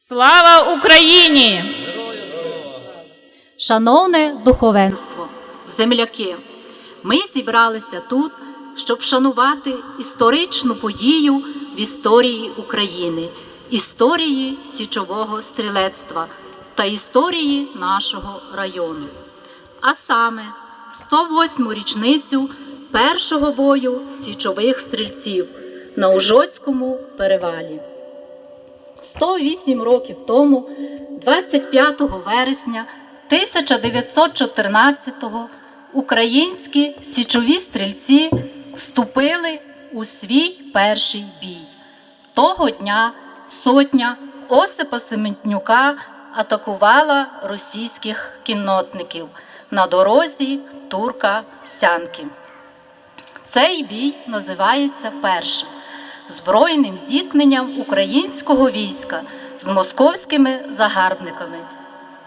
Слава Україні! Шановне духовенство, земляки, ми зібралися тут, щоб шанувати історичну подію в історії України, історії січового стрілецтва та історії нашого району. А саме 108-му річницю першого бою січових стрільців на Ужоцькому перевалі. 108 років тому, 25 вересня 1914-го, українські січові стрільці вступили у свій перший бій. Того дня сотня Осипа Сементнюка атакувала російських кіннотників на дорозі Турка Сянки. Цей бій називається першим збройним зіткненням українського війська з московськими загарбниками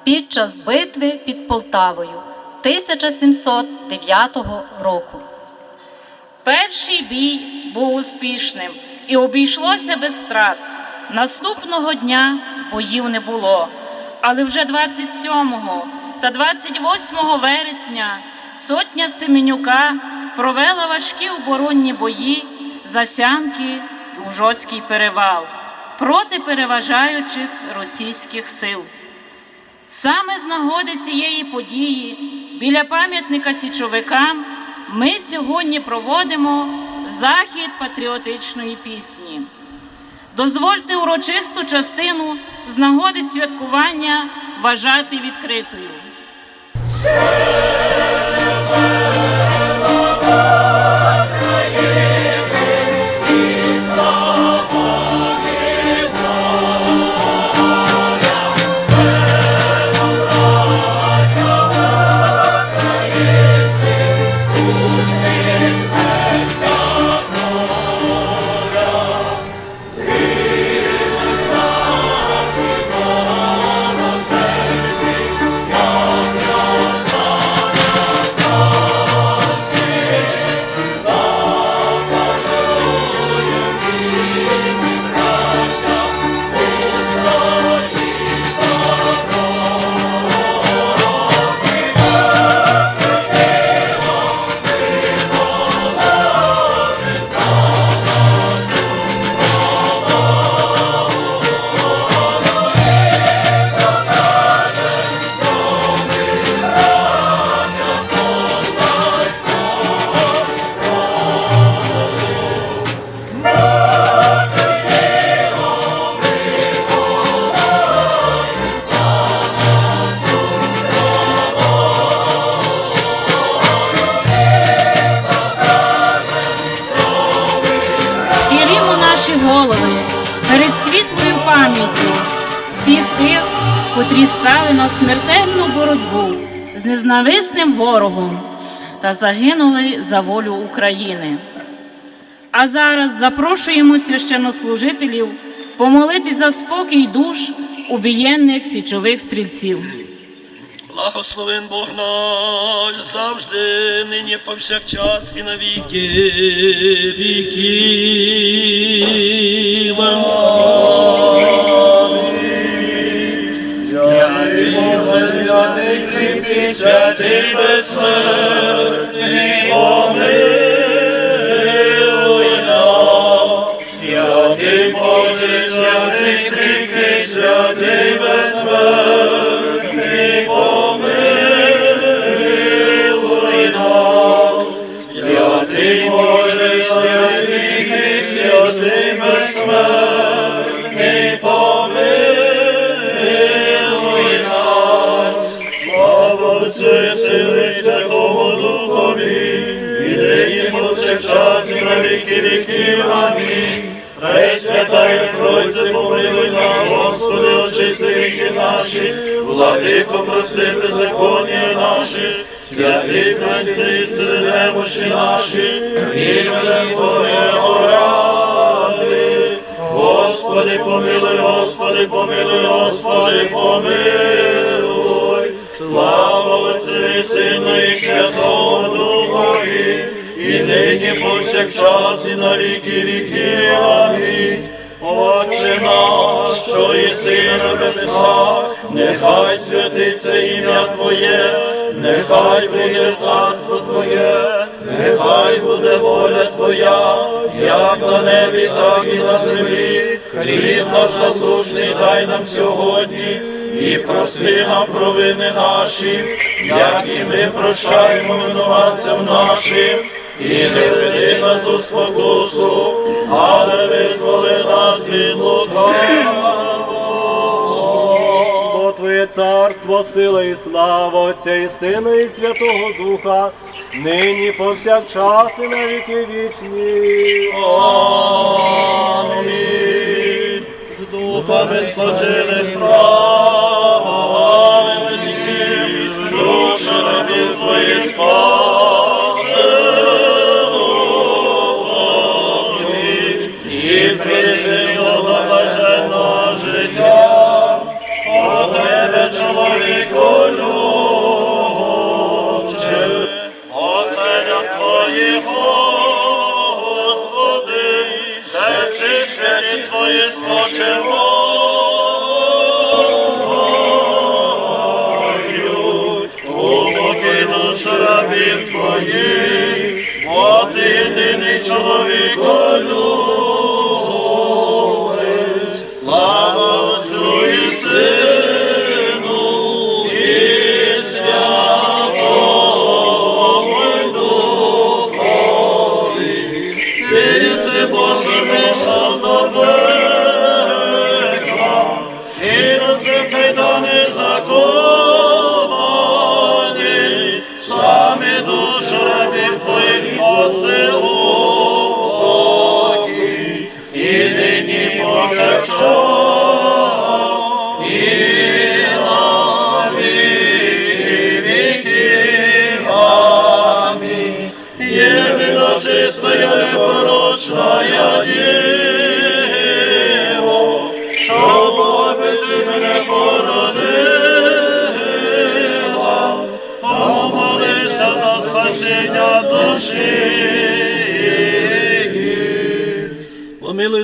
під час битви під Полтавою 1709 року. Перший бій був успішним і обійшлося без втрат. Наступного дня боїв не було. Але вже 27 та 28 вересня сотня Семенюка провела важкі оборонні бої за Сянки перевал проти переважаючих російських сил. Саме з нагоди цієї події біля пам'ятника січовикам ми сьогодні проводимо захід патріотичної пісні. Дозвольте урочисту частину з нагоди святкування вважати відкритою. Стали на смертельну боротьбу з незнависним ворогом та загинули за волю України. А зараз запрошуємо священнослужителів помолитись за спокій душ убієнних січових стрільців. Благословен Бог наш завжди, нині повсякчас і на віки віків. Святий безсмертний, віки віків. Амінь. Пресвятая Тройце, помилуй нас, Господи, очисти віки наші, владико, прости беззаконня наші, святий істини немощі наші, іменем Твоєго ради. Господи, помилуй, Господи, помилуй, Господи, помилуй. Слава Отцю і Сину і Святому Духові, нині повсякчас і на віки віки. Амінь. Отче наш, що єси на небесах, нехай святиться ім'я Твоє, нехай буде царство Твоє, нехай буде воля Твоя, як на небі, так і на землі. Хліб наш насущний дай нам сьогодні, і прости нам провини наші, як і ми прощаємо винуватцям нашим. І не веди нас у спокусу, але визволи нас від лукавого. Бо Твоє царство, сила і слава Отця і Сина, і Святого Духа, нині повсякчас і на віки вічні. Амінь. З духами спочилих праведників, душа Твоїх, бо єдиний чоловік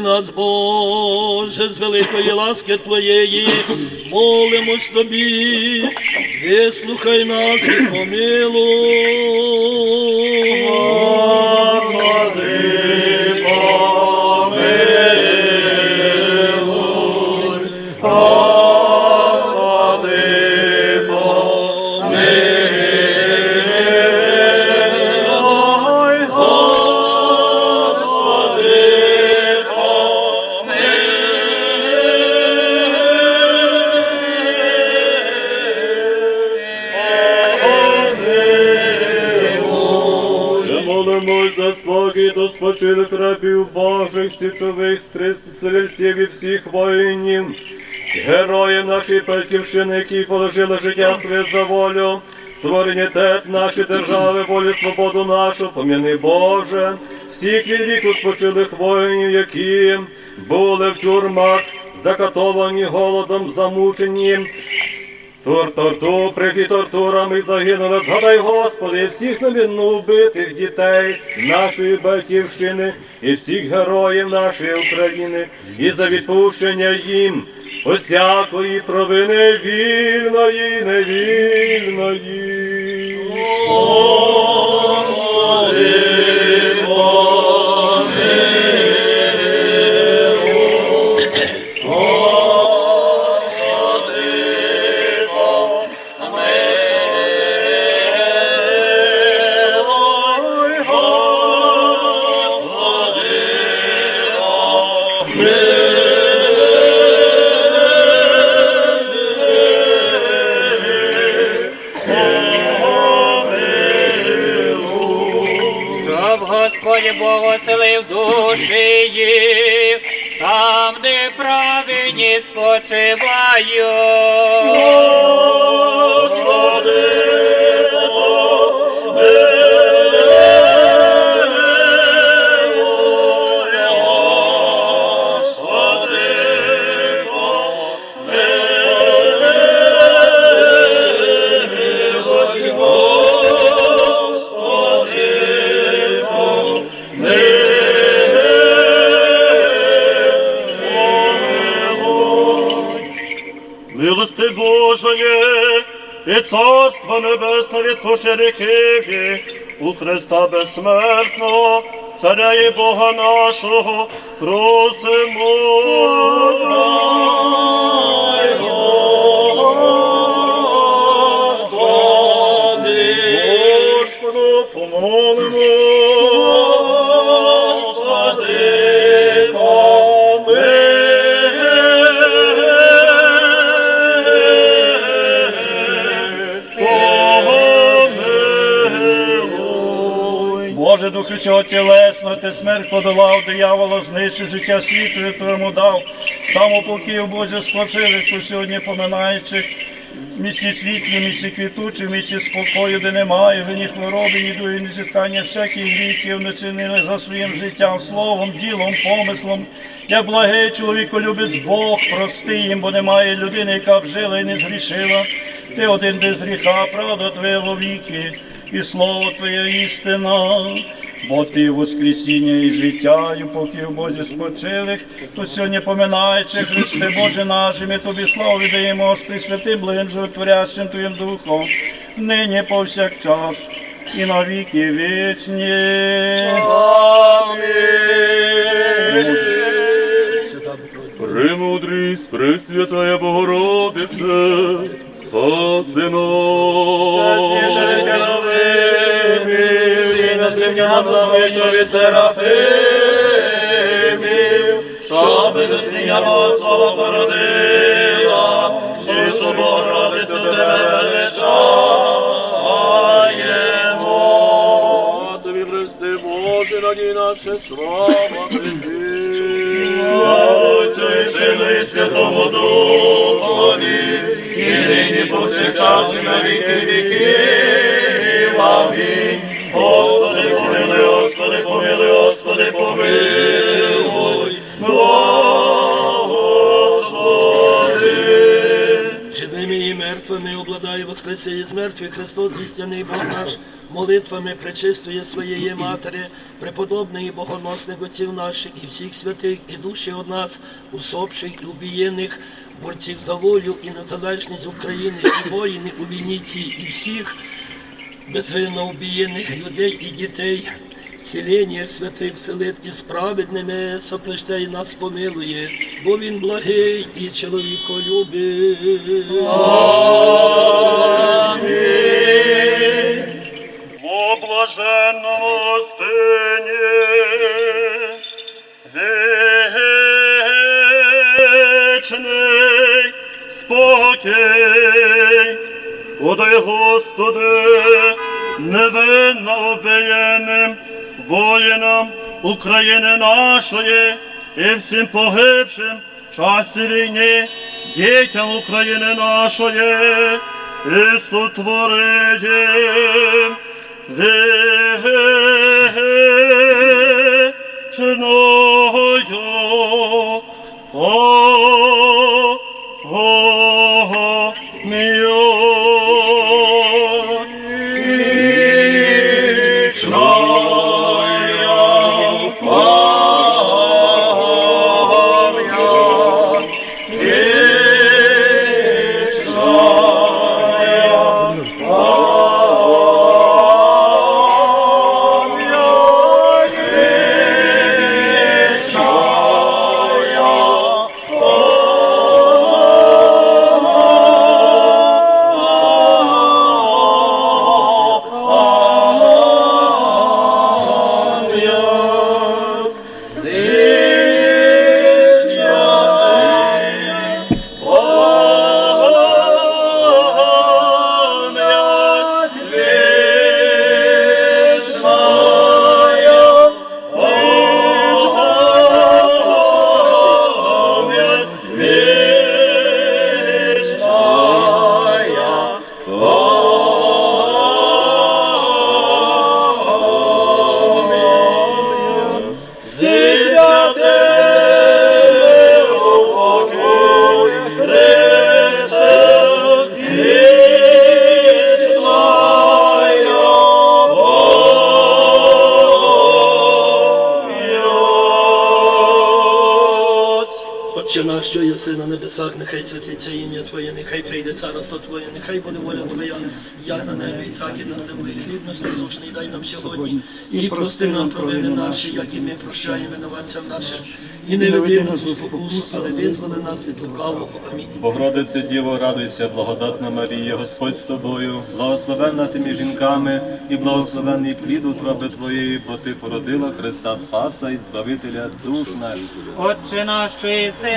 нас, Боже, з великої ласки Твоєї, молимось Тобі, вислухай нас і помилуй. До рабів Божих, січових стрільців і всіх воїнів, героїв нашої батьківщини, які положили життя своє за волю, суверенітет нашої держави, волю, свободу нашу, пом'яни Боже, всіх від віку спочилих воїнів, які були в тюрмах, закатовані голодом, замучені, Тур торту, прихи тортурами загинули, згадай, Господи, всіх невинно вбитих дітей нашої батьківщини і всіх героїв нашої України, і за відпущення їм усякої провини вільної, невільної. Щоб te vayas. І царство небесне від поширикиві, у Христа безсмертного, царя і Бога нашого, просимо. Цього тілесного, ти смерть подолав, диявола знищив життя світу, твоєму дав. Самопоків, Боже, спочили, хто сьогодні поминаючих. В місті світлі, в місті квітучі, в місті спокою, де немає, вже ні хвороби, ні дуї, ні зіткання, всяких гріхів не чинили за своїм життям, словом, ділом, помислом. Як благий чоловіколюбець Бог, прости їм, бо немає людини, яка б жила і не згрішила. Ти один без гріха, правда Твоя вовіки, і слово Твоє істина. Бо ти воскресіння і життя, і поки в Бозі спочилих, то сьогодні поминаючи Христе Боже наш, і ми тобі славу віддаємо з присвятим благим животворящим Твоїм Духом, нині повсякчас і на віки вічні. Премудрість, Пресвятая Богородице, спаси нас. І на земля славичові серафимів, щоби зустріняла слава породила, сушу Богородицю тебе величаємо. Тобі, Христи Боже, надій наше слава тобі. Отцю і Сину і Святому Духові, і нині повсякчас і на віки віків. Амінь. Воскресе із мертвих Христос, істинний Бог наш, молитвами пречистує своєї Матері, преподобної богоносних отців наших і всіх святих, і душі од нас, усопших і убієних, борців за волю і незалежність України, і воїни у війні цій, і всіх безвинно убієних людей і дітей. Селення святих вселит і справедними сопрещає і нас помилує, бо він благий і чоловіколюбий. Во блаженному спині спокій. Подай, Господи, невинно обієним воїнам України нашої і всім погибшим в часі війни, дітям України нашої. І сотворити вічною наш, що єси на небесах, нехай святиться ім'я Твоє, нехай прийде царство Твоє, нехай буде воля Твоя, як на небі, так і на землі. Хліб наш насущний дай нам сьогодні, і прости нам провини наші, як і ми прощаємо винуватцям нашим. І не веди нас у спокусу, але визволи нас від лукавого. Амінь. Богородице Діво, радуйся, благодатна Марія, Господь з тобою, благословенна ти між жінками, і благословенний плід утроби Твоєї, бо ти породила Христа Спаса і Збавителя душ наших. Отче наш, що єси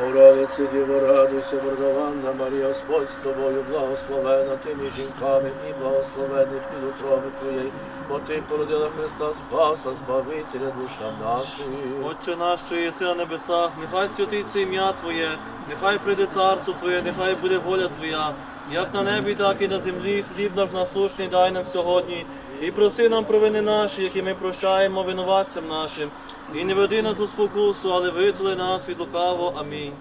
Богородице, Діво, радуйся, вродованна Марія, Господь з тобою, благословена ти між жінками і благословений плід утроби твоєї, бо ти породила Христа Спаса, Збавителя душам нашим. Отче наш, що єси на небесах, нехай святиться ім'я Твоє, нехай прийде царство Твоє, нехай буде воля Твоя, як на небі, так і на землі. Хліб наш насушний дай нам сьогодні. І прости нам провини наші, які ми прощаємо винуватцям нашим. І не веди нас у спокусу, але визволи нас від лукавого. Амінь.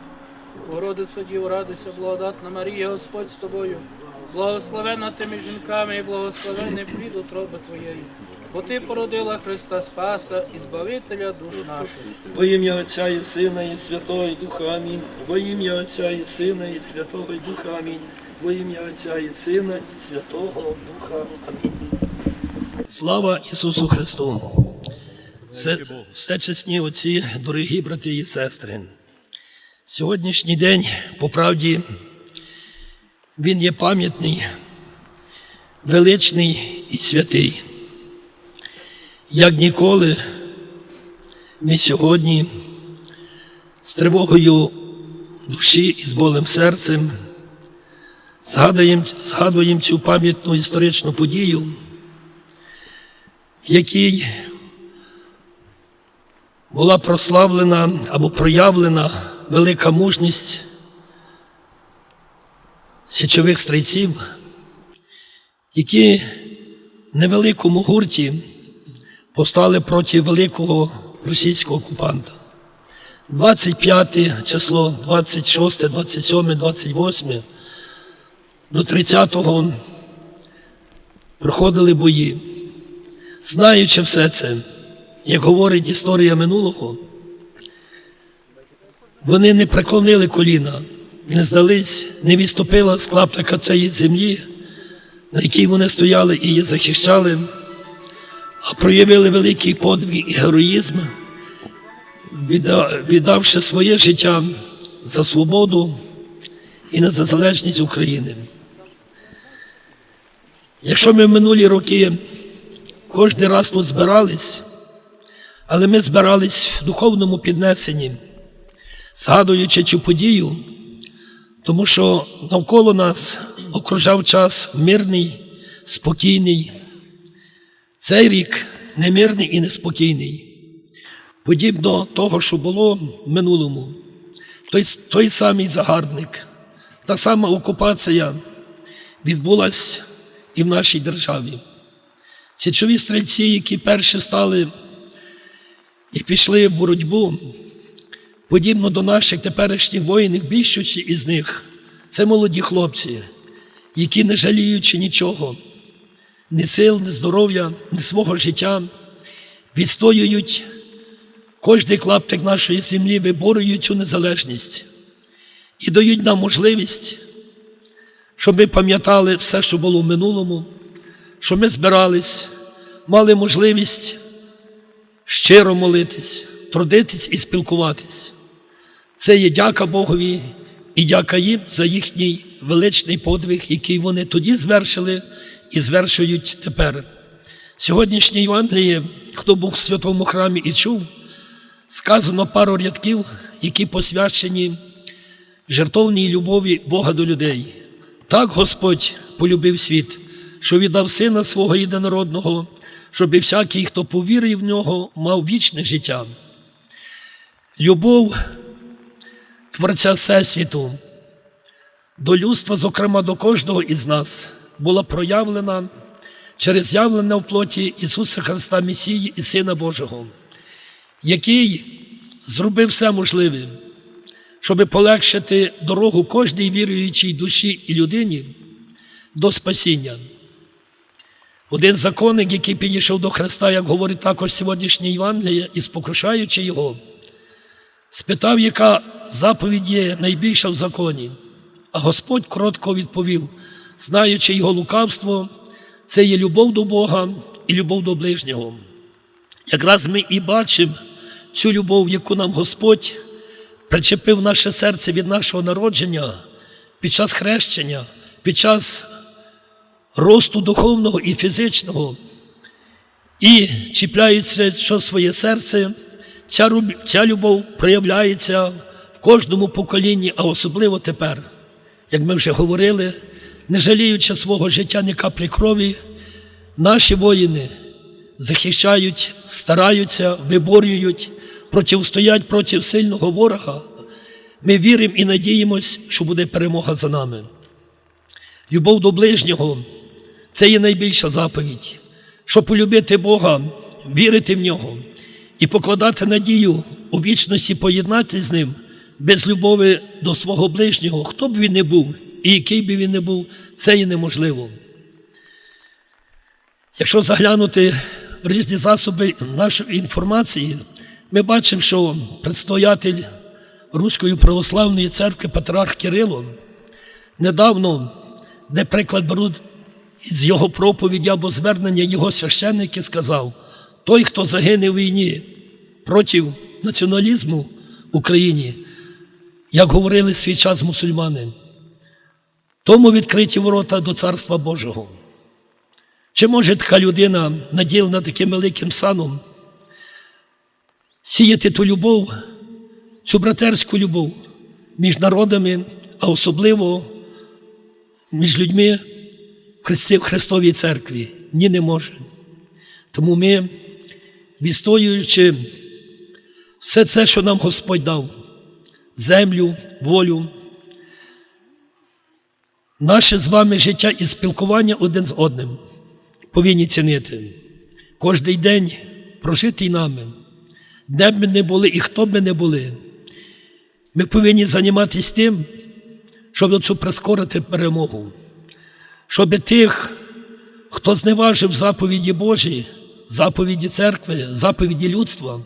Богородиця Діво, радуйся, благодатна Марія, Господь з тобою. Благословенна ти між жінками і благословенний плід утроби твоєї. Бо ти породила Христа Спаса і Збавителя душ наших. Во ім'я Отця і Сина, і Святого і Духа Амінь. Во ім'я Отця і Сина, і Святого і Духа Амінь. Во ім'я Отця і Сина, і Святого Духа Амінь. Слава Ісусу Христу! Все, все чесні отці, дорогі брати і сестри. Сьогоднішній день, по правді, він є пам'ятний, величний і святий. Як ніколи, ми сьогодні з тривогою душі і з болем серцем згадуємо, згадуємо цю пам'ятну історичну подію, в якій була прославлена або проявлена велика мужність січових стрільців, які в невеликому гурті повстали проти великого російського окупанта. 25 число, 26, 27, 28 до 30-го проходили бої. Знаючи все це, як говорить історія минулого, вони не преклонили коліна, не здались, не відступила з клаптика цієї землі, на якій вони стояли і її захищали, а проявили великий подвиг і героїзм, віддавши своє життя за свободу і на залежність України. Якщо ми в минулі роки кожен раз тут збирались, але ми збирались в духовному піднесенні, згадуючи цю подію, тому що навколо нас окружав час мирний, спокійний. Цей рік немирний і неспокійний. Подібно того, що було в минулому, той, той самий загарбник, та сама окупація відбулась і в нашій державі. Січові стрільці, які перші стали і пішли в боротьбу, подібно до наших теперішніх воїнів, більшості із них це молоді хлопці, які, не жаліючи нічого, ні сил, ні здоров'я, ні свого життя, відстоюють кожний клаптик нашої землі, виборюють цю незалежність і дають нам можливість, щоб ми пам'ятали все, що було в минулому, щоб ми збирались, мали можливість щиро молитись, трудитись і спілкуватись. Це є дяка Богові і дяка їм за їхній величний подвиг, який вони тоді звершили і звершують тепер. Сьогоднішнє Євангеліє, хто був в святому храмі і чув, сказано пару рядків, які посвячені жертовній любові Бога до людей. Так Господь полюбив світ, що віддав Сина свого єдинородного, щоб всякий, хто повірив в нього, мав вічне життя. Любов Творця Всесвіту до людства, зокрема до кожного із нас, була проявлена через явлення в плоті Ісуса Христа Месії і Сина Божого, який зробив все можливе, щоб полегшити дорогу кожній віруючій душі і людині до спасіння. Один законник, який підійшов до Христа, як говорить також сьогоднішнє Євангеліє, і спокушаючи його, спитав, яка заповідь є найбільша в законі. А Господь коротко відповів, знаючи його лукавство, це є любов до Бога і любов до ближнього. Якраз ми і бачимо цю любов, яку нам Господь причепив наше серце від нашого народження під час хрещення, під час росту духовного і фізичного, і чіпляється що в своє серце, ця, ця любов проявляється в кожному поколінні, а особливо тепер, як ми вже говорили, не жаліючи свого життя ні каплі крові, наші воїни захищають, стараються, виборюють, протистоять проти сильного ворога. Ми віримо і надіємось, що буде перемога за нами. Любов до ближнього це є найбільша заповідь, щоб полюбити Бога, вірити в нього і покладати надію у вічності поєднати з ним без любові до свого ближнього, хто б він не був і який би він не був, це є неможливо. Якщо заглянути в різні засоби нашої інформації, ми бачимо, що предстоятель Руської православної церкви Патрарх Кирило недавно, де приклад беруть з його проповіді або звернення його священники, сказав: той, хто загине в війні проти націоналізму в Україні, як говорили свій час мусульмани, тому відкриті ворота до Царства Божого. Чи може така людина, наділена таким великим саном, сіяти ту любов, цю братерську любов між народами, а особливо між людьми в Христовій церкві? Ні, не може. Тому ми, відстоюючи все це, що нам Господь дав, землю, волю, наше з вами життя і спілкування один з одним повинні цінити. Кожний день прожитий нами, де б ми не були і хто б ми не були, ми повинні займатися тим, щоб цю прискорити перемогу, щоб тих, хто зневажив заповіді Божі, заповіді церкви, заповіді людства,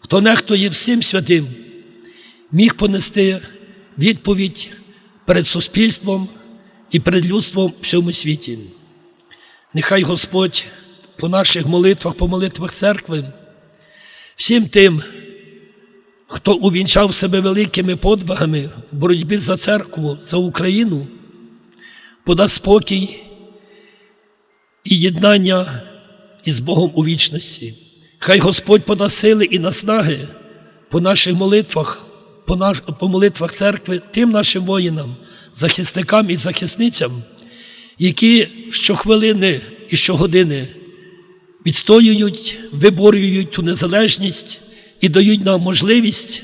хто нехтує всім святим, міг понести відповідь перед суспільством і перед людством в всьому світі. Нехай Господь по наших молитвах, по молитвах церкви, всім тим, хто увінчав себе великими подвигами в боротьбі за церкву, за Україну, подасть спокій і єднання із Богом у вічності. Хай Господь подасть сили і наснаги по наших молитвах, по, наш, по молитвах церкви, тим нашим воїнам, захисникам і захисницям, які щохвилини і щогодини відстоюють, виборюють ту незалежність і дають нам можливість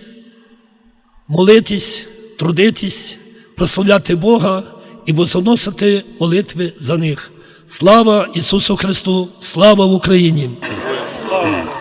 молитись, трудитись, прославляти Бога і возносити молитви за них. Слава Ісусу Христу! Слава Україні! Слава!